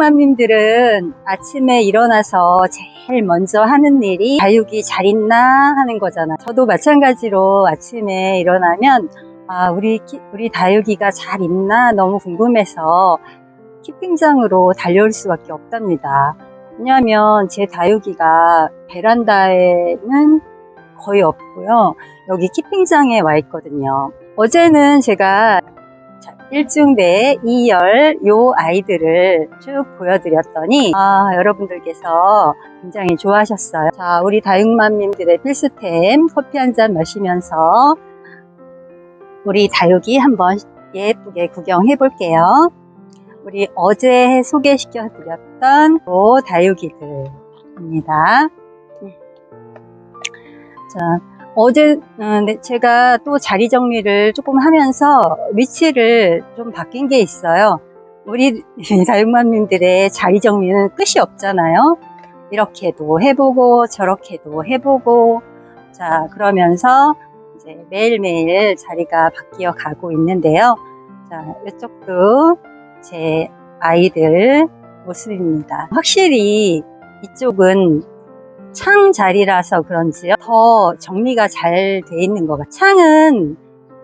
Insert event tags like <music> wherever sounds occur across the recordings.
다육맘님들은 아침에 일어나서 제일 먼저 하는 일이 다육이 잘 있나 하는 거잖아. 저도 마찬가지로 아침에 일어나면 아, 우리, 키- 우리 다육이가 잘 있나 너무 궁금해서 키핑장으로 달려올 수밖에 없답니다. 왜냐하면 제 다육이가 베란다에는 거의 없고요. 여기 키핑장에 와 있거든요. 어제는 제가 자, 1중대 2열 요 아이들을 쭉 보여드렸더니 아, 여러분들께서 굉장히 좋아하셨어요. 자, 우리 다육맘님들의 필수템 커피 한 잔 마시면서 우리 다육이 한번 예쁘게 구경해 볼게요. 우리 어제 소개시켜 드렸던 요 다육이들입니다. 자, 어제 음, 네, 제가 또 자리 정리를 조금 하면서 위치를 좀 바뀐 게 있어요. 우리 <laughs> 다육맘님들의 자리 정리는 끝이 없잖아요. 이렇게도 해보고 저렇게도 해보고 자 그러면서 이제 매일매일 자리가 바뀌어 가고 있는데요. 자 이쪽도 제 아이들 모습입니다. 확실히 이쪽은 창 자리라서 그런지요. 더 정리가 잘 돼 있는 것 같아요. 창은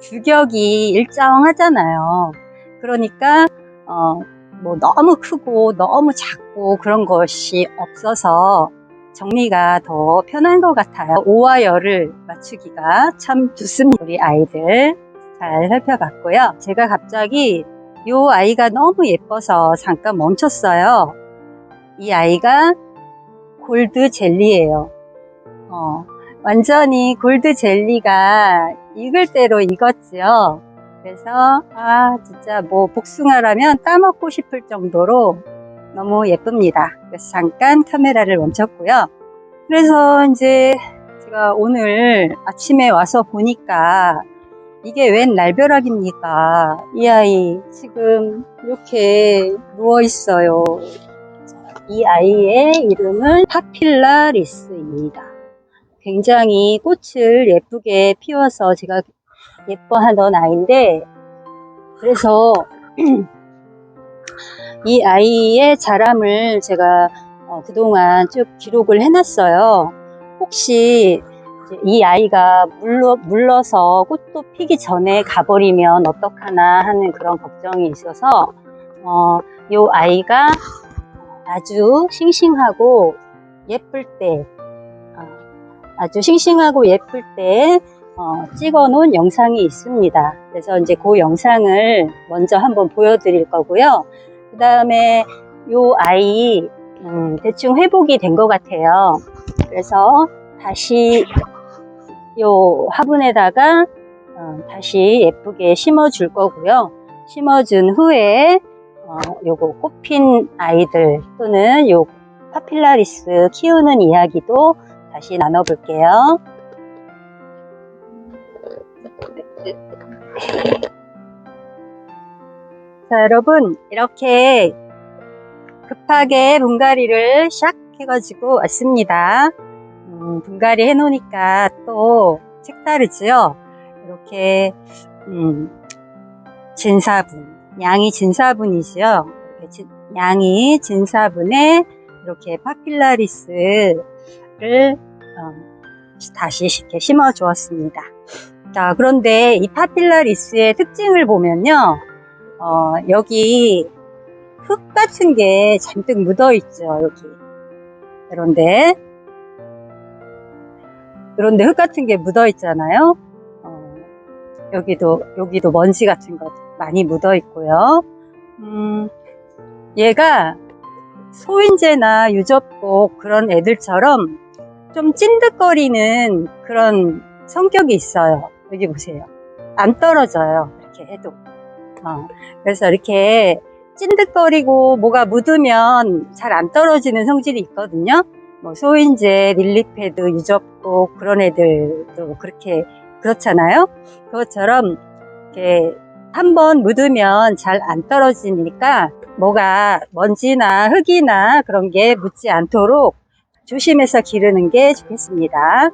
규격이 일정하잖아요. 그러니까 어, 뭐 너무 크고 너무 작고 그런 것이 없어서 정리가 더 편한 것 같아요. 오와 열을 맞추기가 참 좋습니다. 우리 아이들 잘 살펴봤고요. 제가 갑자기 이 아이가 너무 예뻐서 잠깐 멈췄어요. 이 아이가 골드 젤리예요. 어, 완전히 골드 젤리가 익을 대로 익었지요. 그래서 아 진짜 뭐 복숭아라면 따먹고 싶을 정도로 너무 예쁩니다. 그래서 잠깐 카메라를 멈췄고요. 그래서 이제 제가 오늘 아침에 와서 보니까 이게 웬 날벼락입니까? 이 아이 지금 이렇게 누워 있어요. 이 아이의 이름은 파필라리스입니다. 굉장히 꽃을 예쁘게 피워서 제가 예뻐하던 아이인데 그래서 <clears throat> 이 아이의 자람을 제가 어, 그동안 쭉 기록을 해놨어요. 혹시 이 아이가 물러, 물러서 꽃도 피기 전에 가버리면 어떡하나 하는 그런 걱정이 있어서 어, 이 아이가 아주 싱싱하고 예쁠 때 어, 아주 싱싱하고 예쁠 때 어, 찍어 놓은 영상이 있습니다. 그래서 이제 그 영상을 먼저 한번 보여드릴 거고요. 그 다음에 요 아이 음, 대충 회복이 된 것 같아요. 그래서 다시 요 화분에다가 어, 다시 예쁘게 심어 줄 거고요. 심어 준 후에 어, 요거 꽃핀 아이들 또는 요 파필라리스 키우는 이야기도 다시 나눠볼게요. 자, 여러분, 이렇게 급하게 분갈이를 샥 해가지고 왔습니다. 음, 분갈이 해놓으니까 또 색다르지요? 이렇게, 음, 진사분. 양이 진사분이지요? 이렇게 진- 양이 진사분에 이렇게 파필라리스를 어, 다시 이렇게 심어 주었습니다. 자, 그런데 이 파필라리스의 특징을 보면요. 어, 여기 흙 같은 게 잔뜩 묻어 있죠, 여기. 그런데, 그런데 흙 같은 게 묻어 있잖아요. 어, 여기도, 여기도 먼지 같은 거 많이 묻어 있고요. 음, 얘가 소인재나 유접곡 그런 애들처럼 좀 찐득거리는 그런 성격이 있어요. 여기 보세요. 안 떨어져요. 이렇게 해도. 어, 그래서 이렇게 찐득거리고 뭐가 묻으면 잘 안 떨어지는 성질이 있거든요. 뭐 소인재, 릴리패드, 유접곡 그런 애들도 그렇게 그렇잖아요. 그것처럼 이렇게 한번 묻으면 잘 안 떨어지니까 뭐가 먼지나 흙이나 그런 게 묻지 않도록 조심해서 기르는 게 좋겠습니다.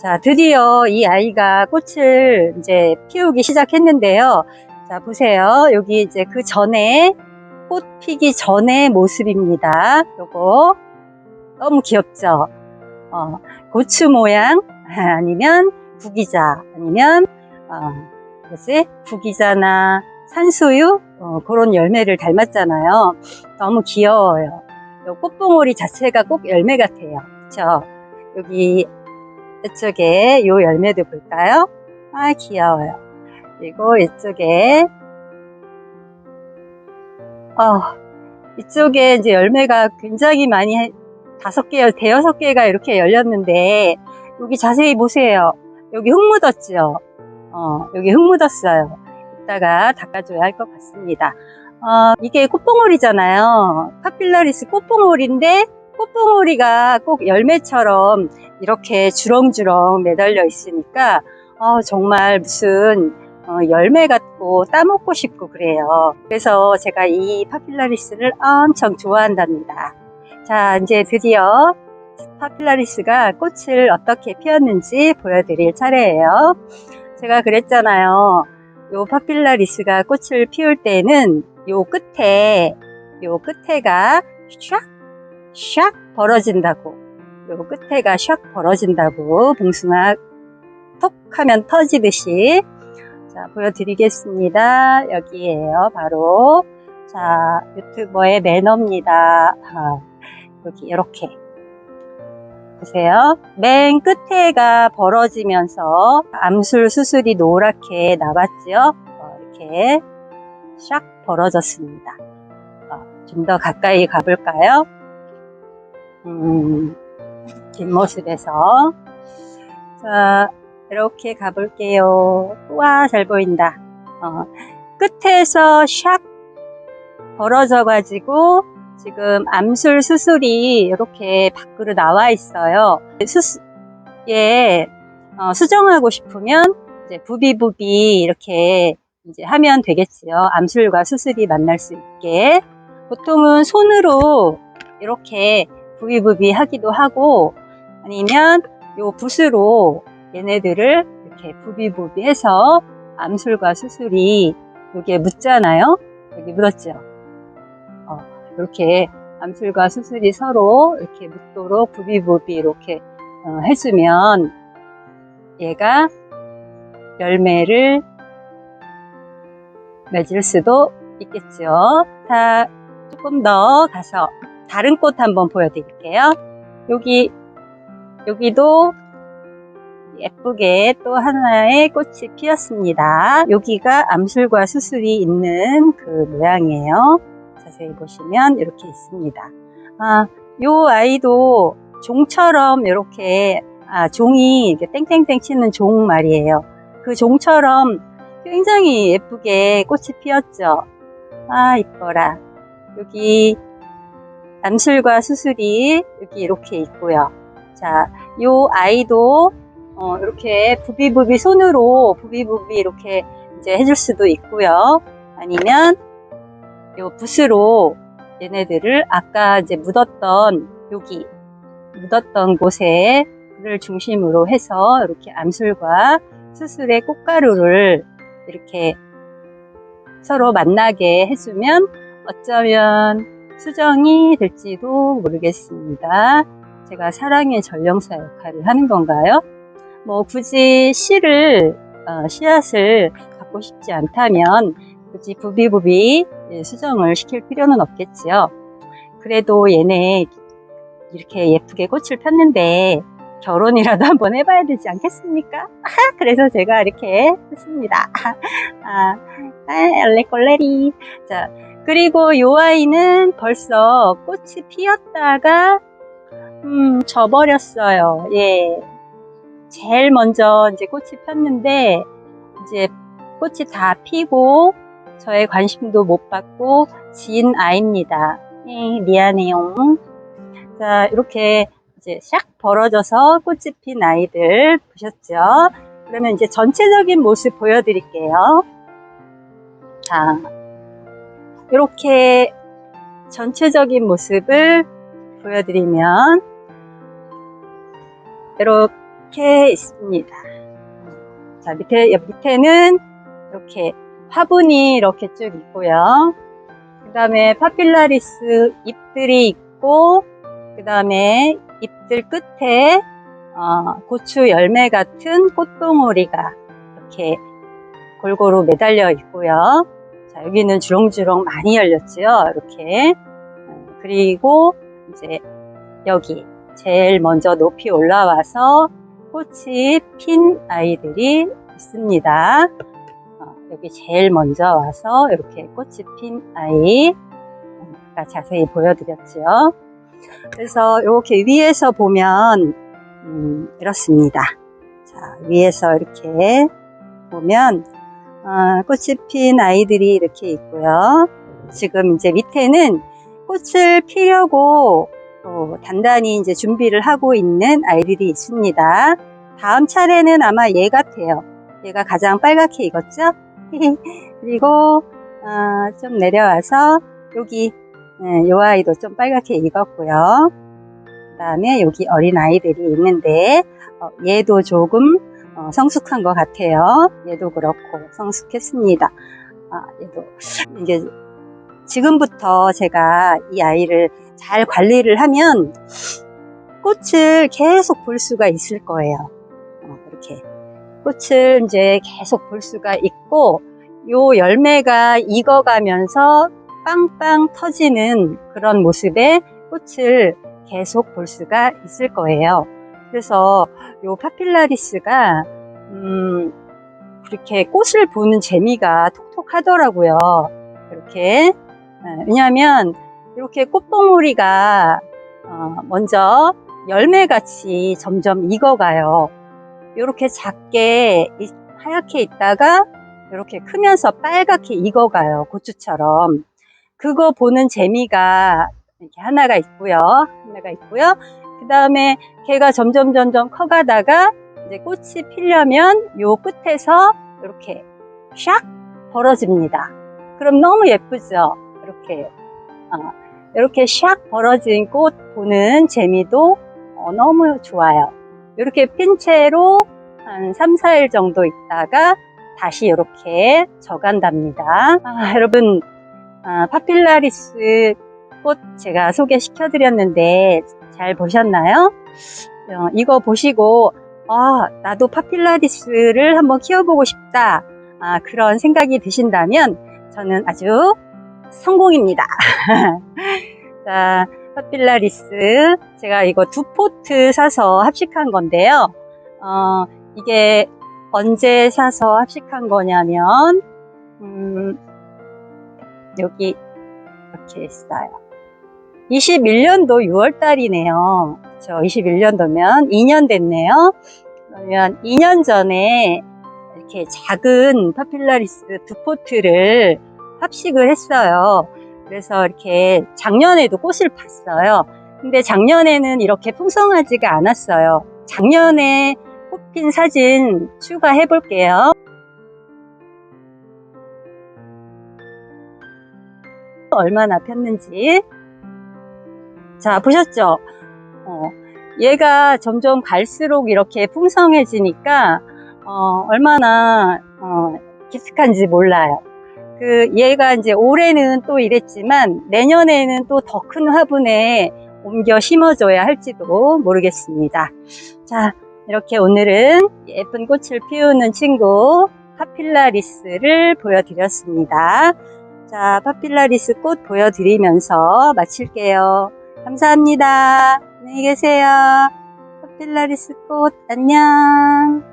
자, 드디어 이 아이가 꽃을 이제 피우기 시작했는데요. 자, 보세요. 여기 이제 그 전에 꽃 피기 전의 모습입니다. 요거 너무 귀엽죠? 어, 고추 모양 <laughs> 아니면 구기자 아니면 어? 구기자나 산소유 어, 그런 열매를 닮았잖아요. 너무 귀여워요. 요 꽃봉오리 자체가 꼭 열매 같아요. 그쵸? 여기 이쪽에 요 열매도 볼까요? 아 귀여워요. 그리고 이쪽에 어, 이쪽에 이제 열매가 굉장히 많이 해- 다섯 개, 대여섯 개가 이렇게 열렸는데 여기 자세히 보세요. 여기 흙 묻었죠? 어, 여기 흙 묻었어요. 이따가 닦아줘야 할 것 같습니다. 어, 이게 꽃봉오리잖아요. 파필라리스 꽃봉오리인데 꽃봉오리가 꼭 열매처럼 이렇게 주렁주렁 매달려 있으니까 어, 정말 무슨 어, 열매 같고 따먹고 싶고 그래요. 그래서 제가 이 파필라리스를 엄청 좋아한답니다. 자, 이제 드디어 파필라리스가 꽃을 어떻게 피웠는지 보여드릴 차례예요. 제가 그랬잖아요. 요 파필라리스가 꽃을 피울 때는 요 끝에, 요 끝에가 샥, 샥 벌어진다고. 요 끝에가 샥 벌어진다고. 봉숭아 톡 하면 터지듯이. 자, 보여드리겠습니다. 여기에요, 바로. 자, 유튜버의 매너입니다. 아, 여기, 이렇게. 보세요. 맨 끝에가 벌어지면서 암술 수술이 노랗게 나왔죠. 어, 이렇게 샥 벌어졌습니다. 어, 좀더 가까이 가볼까요? 음, 뒷모습에서. 자, 이렇게 가볼게요. 와, 잘 보인다. 어, 끝에서 샥 벌어져가지고 지금 암술 수술이 이렇게 밖으로 나와 있어요. 예, 어, 수정하고 싶으면 이제 부비부비 이렇게 이제 하면 되겠지요. 암술과 수술이 만날 수 있게. 보통은 손으로 이렇게 부비부비 하기도 하고 아니면 요 붓으로 얘네들을 이렇게 부비부비 해서 암술과 수술이 여기에 묻잖아요. 여기 묻었죠. 어, 이렇게 암술과 수술이 서로 이렇게 묻도록 부비부비 이렇게 어, 해주면 얘가 열매를 맺을 수도 있겠죠. 자, 조금 더 가서 다른 꽃 한번 보여드릴게요. 여기, 여기도 예쁘게 또 하나의 꽃이 피었습니다. 여기가 암술과 수술이 있는 그 모양이에요. 자세히 보시면 이렇게 있습니다. 아, 요 아이도 종처럼 이렇게 아, 종이 이렇게 땡땡땡 치는 종 말이에요. 그 종처럼 굉장히 예쁘게 꽃이 피었죠. 아, 이뻐라. 여기 암술과 수술이 여기 이렇게 있고요. 자, 요 아이도 어, 이렇게 부비부비 손으로 부비부비 이렇게 이제 해줄 수도 있고요. 아니면 요 붓으로 얘네들을 아까 이제 묻었던 여기 묻었던 곳에 를 중심으로 해서 이렇게 암술과 수술의 꽃가루를 이렇게 서로 만나게 해주면 어쩌면 수정이 될지도 모르겠습니다. 제가 사랑의 전령사 역할을 하는 건가요? 뭐 굳이 씨를 어, 씨앗을 갖고 싶지 않다면 굳이 부비부비 예, 수정을 시킬 필요는 없겠지요. 그래도 얘네 이렇게 예쁘게 꽃을 폈는데 결혼이라도 <laughs> 한번 해봐야 되지 않겠습니까? 그래서 제가 이렇게 했습니다. <laughs> 아, 아, 얼레꼴레리. 자, 그리고 요 아이는 벌써 꽃이 피었다가 음, 져버렸어요. 예. 제일 먼저 이제 꽃이 폈는데 이제 꽃이 다 피고 저의 관심도 못 받고 진 아이입니다. 예, 미안해요. 자, 이렇게 이제 샥 벌어져서 꽃이 핀 아이들 보셨죠? 그러면 이제 전체적인 모습 보여드릴게요. 자, 이렇게 전체적인 모습을 보여드리면 이렇게 있습니다. 자, 밑에, 옆 밑에는 이렇게 화분이 이렇게 쭉 있고요. 그 다음에 파필라리스 잎들이 있고, 그 다음에 잎들 끝에 어, 고추 열매 같은 꽃봉오리가 이렇게 골고루 매달려 있고요. 자, 여기는 주렁주렁 많이 열렸지요. 이렇게. 어, 그리고 이제 여기 제일 먼저 높이 올라와서 꽃이 핀 아이들이 있습니다. 어, 여기 제일 먼저 와서 이렇게 꽃이 핀 아이 음, 아까 자세히 보여드렸죠. 그래서 이렇게 위에서 보면 음, 이렇습니다. 자 위에서 이렇게 보면 어, 꽃이 핀 아이들이 이렇게 있고요. 지금 이제 밑에는 꽃을 피려고 어, 단단히 이제 준비를 하고 있는 아이들이 있습니다. 다음 차례는 아마 얘 같아요. 얘가 가장 빨갛게 익었죠? <laughs> 그리고 어, 좀 내려와서 여기 네, 요 아이도 좀 빨갛게 익었고요. 그 다음에 여기 어린 아이들이 있는데 어, 얘도 조금 어, 성숙한 것 같아요. 얘도 그렇고 성숙했습니다. 아, 얘도 이게 지금부터 제가 이 아이를 잘 관리를 하면 꽃을 계속 볼 수가 있을 거예요. 어, 이렇게 꽃을 이제 계속 볼 수가 있고 요 열매가 익어가면서 빵빵 터지는 그런 모습의 꽃을 계속 볼 수가 있을 거예요. 그래서 요 파필라리스가 음, 그렇게 꽃을 보는 재미가 톡톡하더라고요. 이렇게 어, 왜냐하면 이렇게 꽃봉오리가 어, 먼저 열매같이 점점 익어가요. 이렇게 작게 이- 하얗게 있다가 이렇게 크면서 빨갛게 익어가요. 고추처럼. 그거 보는 재미가 이렇게 하나가 있고요. 하나가 있고요. 그 다음에 걔가 점점 점점 커가다가 이제 꽃이 피려면 요 끝에서 이렇게 샥 벌어집니다. 그럼 너무 예쁘죠? 이렇게 어, 이렇게 샥 벌어진 꽃 보는 재미도 어, 너무 좋아요. 이렇게 핀 채로 한 3, 4일 정도 있다가 다시 이렇게 져간답니다. 아, 여러분 아, 파필라리스 꽃 제가 소개시켜 드렸는데 잘 보셨나요? 어, 이거 보시고 아, 나도 파필라리스를 한번 키워보고 싶다. 아, 그런 생각이 드신다면 저는 아주 성공입니다. <laughs> 자, 파필라리스. 제가 이거 두 포트 사서 합식한 건데요. 어, 이게 언제 사서 합식한 거냐면, 음, 여기 이렇게 있어요. 21년도 6월 달이네요. 그렇죠. 21년도면 2년 됐네요. 그러면 2년 전에 이렇게 작은 파필라리스 두 포트를 합식을 했어요. 그래서 이렇게 작년에도 꽃을 봤어요. 근데 작년에는 이렇게 풍성하지가 않았어요. 작년에 꽃핀 사진 추가해 볼게요. 얼마나 폈는지. 자, 보셨죠? 어, 얘가 점점 갈수록 이렇게 풍성해지니까, 어, 얼마나, 어, 기특한지 몰라요. 그, 얘가 이제 올해는 또 이랬지만, 내년에는 또 더 큰 화분에 옮겨 심어줘야 할지도 모르겠습니다. 자, 이렇게 오늘은 예쁜 꽃을 피우는 친구, 파필라리스를 보여드렸습니다. 자, 파필라리스 꽃 보여드리면서 마칠게요. 감사합니다. 안녕히 계세요. 파필라리스 꽃 안녕.